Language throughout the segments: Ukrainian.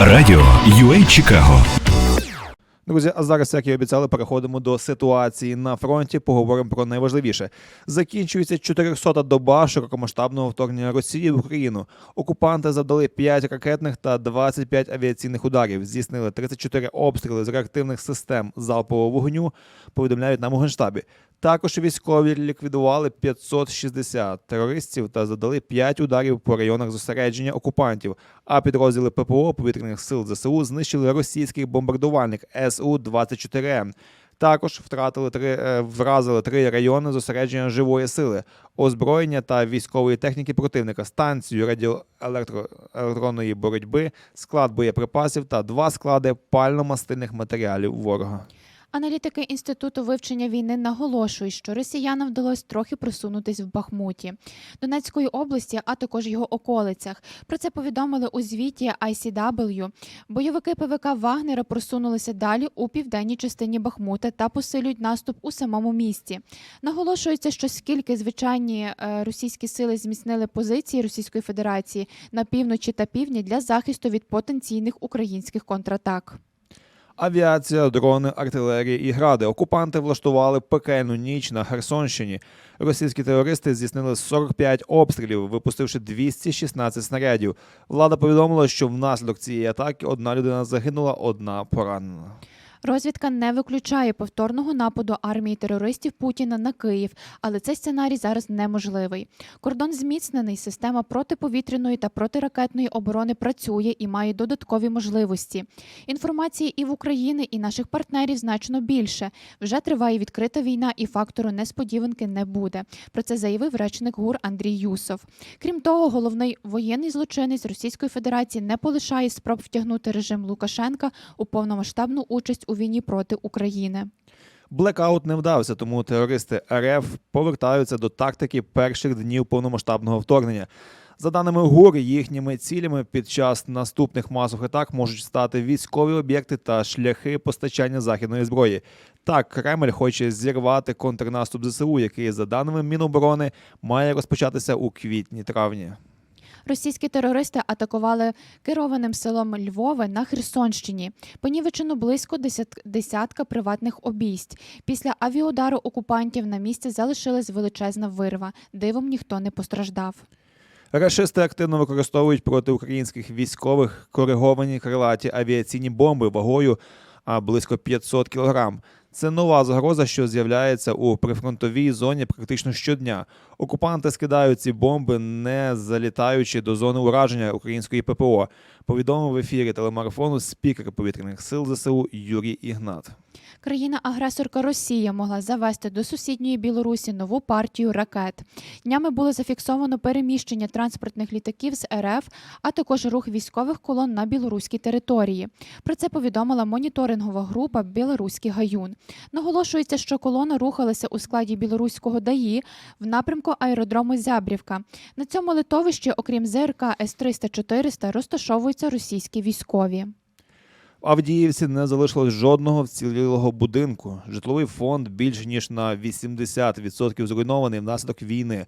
Радіо UA Чикаго. Друзі, а зараз, як і обіцяли, переходимо до ситуації на фронті. Поговоримо про найважливіше. Закінчується 400-та доба широкомасштабного вторгнення Росії в Україну. Окупанти завдали 5 ракетних та 25 авіаційних ударів. Здійснили 34 обстріли з реактивних систем залпового вогню. Повідомляють нам у генштабі. Також військові ліквідували 560 терористів та задали 5 ударів по районах зосередження окупантів. А підрозділи ППО повітряних сил ЗСУ знищили російський бомбардувальник су 24 м Також втратили три е, вразили три райони зосередження живої сили, озброєння та військової техніки противника, станцію радіоелектронної боротьби, склад боєприпасів та два склади пально-мастильних матеріалів ворога. Аналітики інституту вивчення війни наголошують, що росіянам вдалося трохи просунутись в Бахмуті, Донецької області, а також його околицях. Про це повідомили у звіті ICW. Бойовики ПВК Вагнера просунулися далі у південній частині Бахмута та посилюють наступ у самому місті. Наголошується, що скільки звичайні е, російські сили зміцнили позиції Російської Федерації на півночі та півдні для захисту від потенційних українських контратак. Авіація, дрони, артилерія і гради. Окупанти влаштували пекельну ніч на Херсонщині. Російські терористи здійснили 45 обстрілів, випустивши 216 снарядів. Влада повідомила, що внаслідок цієї атаки одна людина загинула, одна поранена. Розвідка не виключає повторного нападу армії терористів Путіна на Київ, але цей сценарій зараз неможливий. Кордон зміцнений, система протиповітряної та протиракетної оборони працює і має додаткові можливості. Інформації і в Україні, і наших партнерів значно більше. Вже триває відкрита війна, і фактору несподіванки не буде. Про це заявив речник ГУР Андрій Юсов. Крім того, головний воєнний злочинець Російської Федерації не полишає спроб втягнути режим Лукашенка у повномасштабну участь у війні проти України. Блекаут не вдався, тому терористи РФ повертаються до тактики перших днів повномасштабного вторгнення. За даними ГУР, їхніми цілями під час наступних масових атак можуть стати військові об'єкти та шляхи постачання західної зброї. Так, Кремль хоче зірвати контрнаступ ЗСУ, який, за даними Міноборони, має розпочатися у квітні-травні. Російські терористи атакували керованим селом Львове на Херсонщині. Понівечено близько десят- десятка приватних обійсть. Після авіаудару окупантів на місці залишилась величезна вирва. Дивом ніхто не постраждав. Рашисти активно використовують проти українських військових кориговані крилаті авіаційні бомби вагою близько 500 кг. Це нова загроза, що з'являється у прифронтовій зоні практично щодня. Окупанти скидають ці бомби, не залітаючи до зони ураження української ППО. Повідомив в ефірі телемарафону спікер повітряних сил ЗСУ Юрій Ігнат. Країна-агресорка Росія могла завести до сусідньої Білорусі нову партію ракет. Днями було зафіксовано переміщення транспортних літаків з РФ, а також рух військових колон на білоруській території. Про це повідомила моніторингова група Білоруський гаюн. Наголошується, що колона рухалася у складі білоруського ДАІ в напрямку аеродрому Зябрівка. На цьому литовищі, окрім ЗРК С-300-400, розташовуються російські військові. В Авдіївці не залишилось жодного вцілілого будинку. Житловий фонд більш ніж на 80% зруйнований внаслідок війни.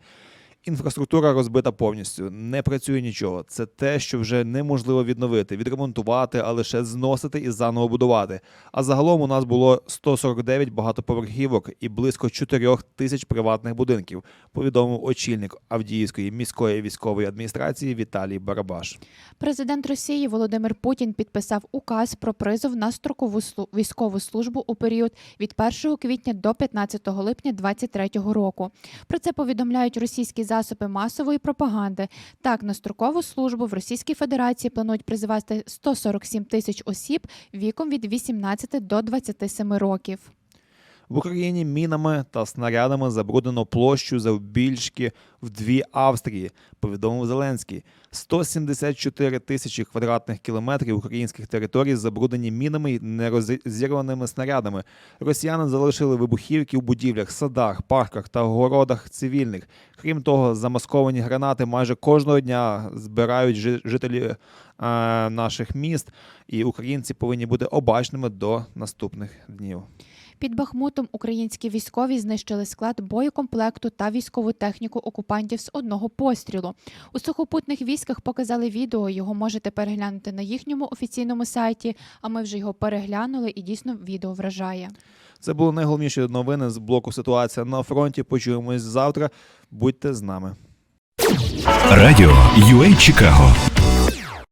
Інфраструктура розбита повністю, не працює нічого. Це те, що вже неможливо відновити, відремонтувати, а лише зносити і заново будувати. А загалом у нас було 149 багатоповерхівок і близько 4 тисяч приватних будинків. Повідомив очільник Авдіївської міської військової адміністрації Віталій Барабаш. Президент Росії Володимир Путін підписав указ про призов на строкову військову службу у період від 1 квітня до 15 липня 2023 року. Про це повідомляють російські засоби масової пропаганди. Так, на строкову службу в Російській Федерації планують призивати 147 тисяч осіб віком від 18 до 27 років. В Україні мінами та снарядами забруднено площу завбільшки в дві Австрії, повідомив Зеленський. 174 тисячі квадратних кілометрів українських територій забруднені мінами і нерозірваними снарядами. Росіяни залишили вибухівки в будівлях, садах, парках та городах цивільних. Крім того, замасковані гранати майже кожного дня збирають жителі е, наших міст, і українці повинні бути обачними до наступних днів. Під Бахмутом українські військові знищили склад боєкомплекту та військову техніку окупантів з одного пострілу. У сухопутних військах показали відео. Його можете переглянути на їхньому офіційному сайті. А ми вже його переглянули, і дійсно відео вражає. Це були найголовніші новини з блоку ситуація на фронті. Почуємось завтра. Будьте з нами. Радіо UA Чикаго